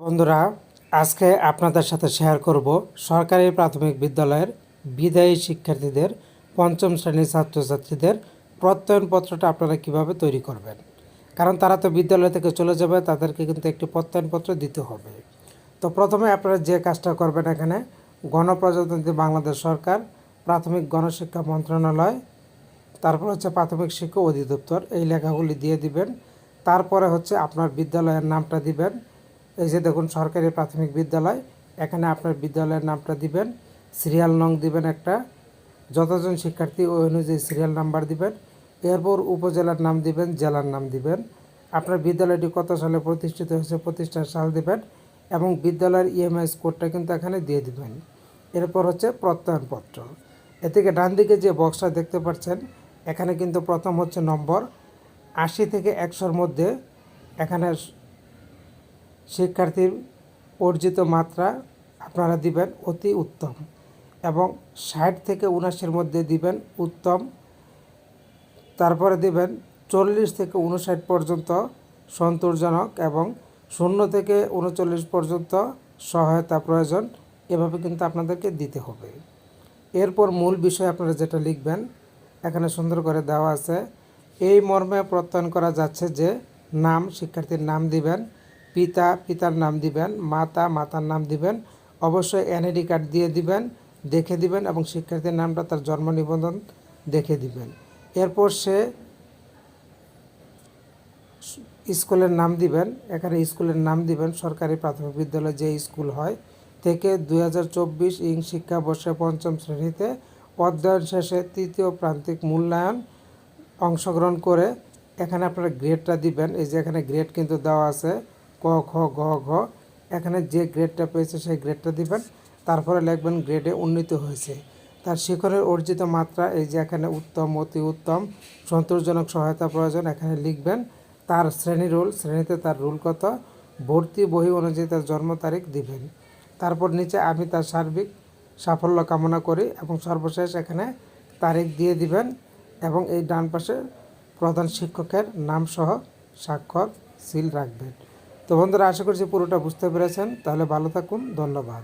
বন্ধুরা, আজকে আপনাদের সাথে শেয়ার করব সরকারি প্রাথমিক বিদ্যালয়ের বিদায়ী শিক্ষার্থীদের পঞ্চম শ্রেণির ছাত্রছাত্রীদের প্রত্যয়নপত্রটা আপনারা কীভাবে তৈরি করবেন। কারণ তারা তো বিদ্যালয় থেকে চলে যাবে, তাদেরকে কিন্তু একটি প্রত্যয়নপত্র দিতে হবে। তো প্রথমে আপনারা যে কাজটা করবেন এখানে, গণপ্রজাতন্ত্রী বাংলাদেশ সরকার, প্রাথমিক গণশিক্ষা মন্ত্রণালয়, তারপর হচ্ছে প্রাথমিক শিক্ষা অধিদপ্তর, এই লেখাগুলি দিয়ে দিবেন। তারপরে হচ্ছে আপনার বিদ্যালয়ের নামটা দিবেন। এই যে দেখুন, সরকারি প্রাথমিক বিদ্যালয়, এখানে আপনার বিদ্যালয়ের নামটা দিবেন, সিরিয়াল নং দিবেন একটা, যতজন শিক্ষার্থী ওই অনুযায়ী সিরিয়াল নাম্বার দিবেন, এরপর উপজেলার নাম দিবেন, জেলার নাম দিবেন। আপনার বিদ্যালয়টি কত সালে প্রতিষ্ঠিত হয়েছে, প্রতিষ্ঠার সাল দিবেন, এবং বিদ্যালয়ের ইএমআইএস কোডটা কিন্তু এখানে দিয়ে দিবেন। এরপর হচ্ছে প্রত্যয়নপত্র। এ থেকে ডান দিকে যে বক্সটা দেখতে পাচ্ছেন, এখানে কিন্তু প্রথম হচ্ছে নম্বর। আশি থেকে একশোর মধ্যে এখানে শিক্ষার্থীর অর্জিত মাত্রা আপনারা দিবেন অতি উত্তম এবং ষাট থেকে উনআশির মধ্যে দিবেন উত্তম। তারপরে দিবেন চল্লিশ থেকে উনষাট পর্যন্ত সন্তোষজনক এবং শূন্য থেকে উনচল্লিশ পর্যন্ত সহায়তা প্রয়োজন। এভাবে কিন্তু আপনাদেরকে দিতে হবে। এরপর মূল বিষয় আপনারা যেটা লিখবেন, এখানে সুন্দর করে দেওয়া আছে, এই মর্মে প্রত্যয়ন করা যাচ্ছে যে নাম, শিক্ষার্থীর নাম দিবেন। পিতা, পিতার নাম দিবেন, মাতা, মাতার নাম দিবেন, অবশ্যই এনআইডি কার্ড দিয়ে দিবেন, দেখে দিবেন এবং শিক্ষার্থীর নামটা তার জন্ম নিবন্ধন দেখে দিবেন। এরপর সে স্কুলের নাম দিবেন, এখানে স্কুলের নাম দিবেন, সরকারি প্রাথমিক বিদ্যালয় যে স্কুল হয়, থেকে দুই হাজার চব্বিশ ইং শিক্ষাবর্ষে পঞ্চম শ্রেণীতে অধ্যয়ন শেষে তৃতীয় প্রান্তিক মূল্যায়ন অংশগ্রহণ করে এখানে আপনারা গ্রেডটা দিবেন। এই যে এখানে গ্রেড কিন্তু দেওয়া আছে ক, খ গ ঘ। এখানে যে গ্রেডটা পেয়েছে সেই গ্রেডটা দিবেন। তারপরে লিখবেন গ্রেডে উন্নীত হয়েছে। তার শিখরের অর্জিত মাত্রা, এই যে এখানে উত্তম, অতি উত্তম, সন্তোষজনক সহায়তা প্রয়োজন, এখানে লিখবেন তার শ্রেণি রুল, শ্রেণীতে তার রুল কত? ভর্তি বহি অনুযায়ী তার জন্ম তারিখ দিবেন। তারপর নিচে আমি তার সার্বিক সাফল্য কামনা করি এবং সর্বশেষ এখানে তারিখ দিয়ে দিবেন এবং এই ডান পাশে প্রধান শিক্ষকের নাম সহ স্বাক্ষর সিল রাখবেন। তো বন্ধুরা আশা করছি পুরোটা বুঝতে পেরেছেন। তাহলে ভালো থাকুন ধন্যবাদ।